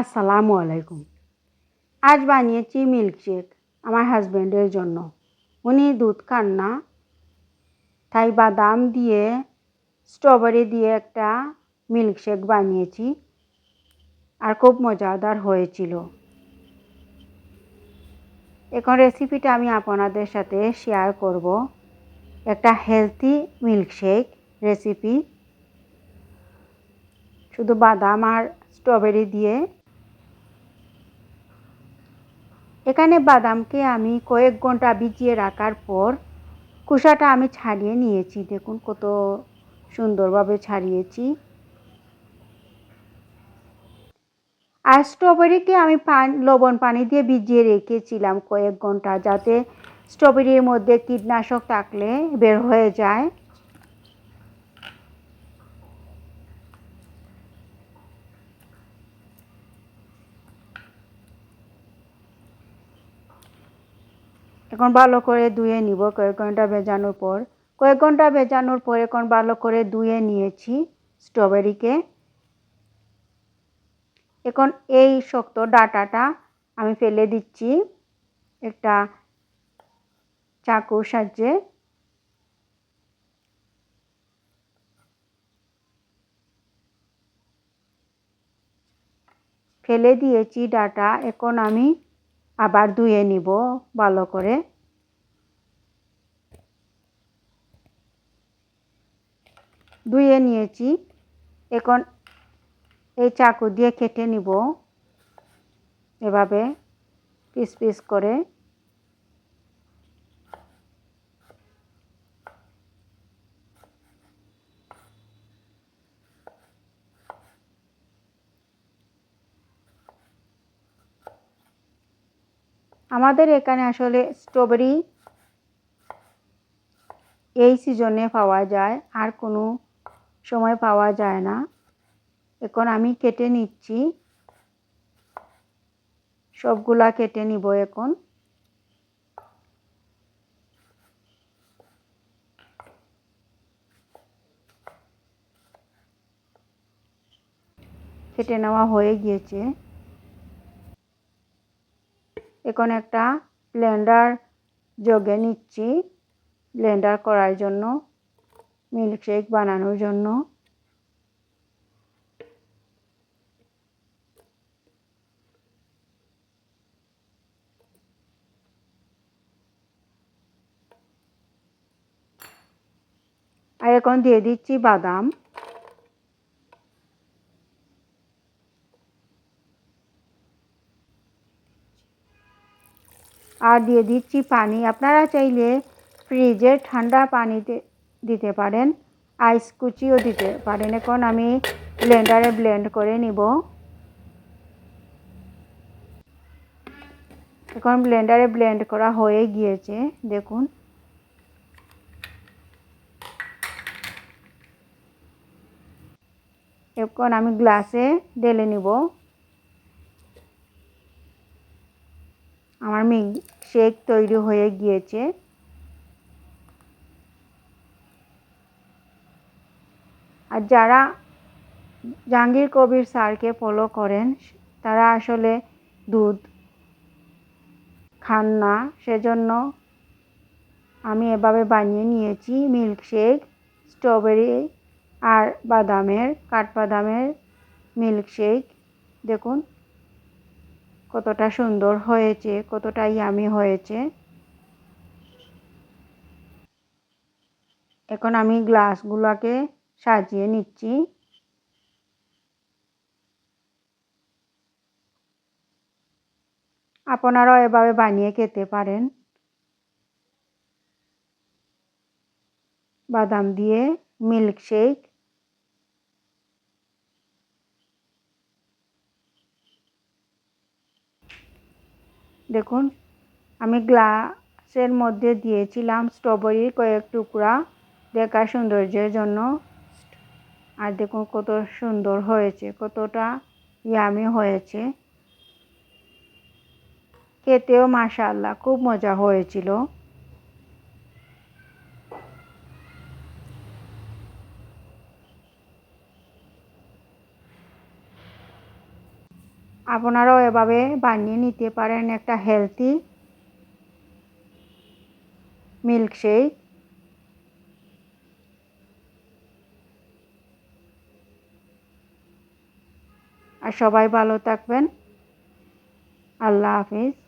আসসালামু আলাইকুম। আজ বানিয়েছি মিল্কশেক আমার হাজব্যান্ডের জন্য। উনি দুধ খান না, তাই বাদাম দিয়ে স্ট্রবেরি দিয়ে একটা মিল্কশেক বানিয়েছি আর খুব মজাদার হয়েছিল। এখন রেসিপিটা আমি আপনাদের সাথে শেয়ার করব। একটা হেলথি মিল্কশেক রেসিপি শুধু বাদাম আর স্ট্রবেরি দিয়ে এখানে বাদামকে আমি কয়েক ঘণ্টা ভিজিয়ে রাখার পর কুসাটা আমি ছাড়িয়ে নিয়েছি। দেখুন কত সুন্দরভাবে ছাড়িয়েছি। আর স্ট্রবেরিকে আমি পান, লবণ পানি দিয়ে ভিজিয়ে রেখেছিলাম কয়েক ঘণ্টা যাতে স্ট্রবেরির মধ্যে কীটনাশক থাকলে বের হয়ে যায়। এখন ভালো করে ধুয়ে নিব। কয়েক ঘণ্টা ভেজানোর পর। কয়েক ঘণ্টা ভেজানোর পর এখন ভালো করে ধুয়ে নিয়েছি স্ট্রবেরিকে। এখন এই শক্ত ডাটাটা আমি ফেলে দিচ্ছি একটা চাকুর সাহায্যে। ফেলে দিয়েছি ডাটা। এখন আমি আবার ধুয়ে নিব ভালো করে। ধুয়ে নিয়েছি। এখন এই চাকু দিয়ে কেটে নিব। এভাবে পিস পিস করে। আমাদের এখানে আসলে স্ট্রবেরি এই সিজনে পাওয়া যায়, আর কোনো সময় পাওয়া যায় না। এখন আমি কেটে নিচ্ছি। সবগুলা কেটে নিব এখন। কেটে নেওয়া হয়ে গিয়েছে। এখন একটা ব্লেন্ডার জগে নিচ্ছি। ব্লেন্ডার করার জন্য, মিল্কশেক বানানোর জন্য। আর এখন দিয়ে দিচ্ছি বাদাম। আর দিয়ে দিচ্ছি পানি। আপনারা চাইলে ফ্রিজে ঠান্ডা পানিতে দিতে পারেন আইস কুচিও দিতে পারেন। এখন আমি ব্লেন্ডারে ব্লেন্ড করে নিব। এখন ব্লেন্ডারে ব্লেন্ড করা হয়ে গিয়েছে, দেখুন। এখন আমি গ্লাসে ঢেলে নিব। আমার মিল্ক শেক তৈরি হয়ে গিয়েছে। আর যারা জাহাঙ্গীর কবির স্যারকে ফলো করেন, তারা আসলে দুধ খান না। সেজন্য আমি এভাবে বানিয়ে নিয়েছি মিল্ক শেক স্ট্রবেরি আর বাদামের, কাঠবাদামের মিল্ক শেক দেখুন কতটা সুন্দর হয়েছে, কতটা ইয়ামি হয়েছে। এখন আমি গ্লাসগুলোকে সাজিয়ে নিচ্ছি। আপনারাও এভাবে বানিয়ে খেতে পারেন। বাদাম দিয়ে মিল্ক দেখুন, আমি গ্লাসের মধ্যে দিয়েছিলাম স্ট্রবেরির কয়েক টুকরা দেখা সৌন্দর্যের জন্য। আর দেখুন কত সুন্দর হয়েছে, কতটা ইয়ামি হয়েছে। খেতেও মাশাল্লাহ খুব মজা হয়েছিল। আপনারাও এভাবে বানিয়ে নিতে পারেন একটা হেলদি মিল্কশেক আর সবাই ভালো থাকবেন। আল্লাহ হাফিজ।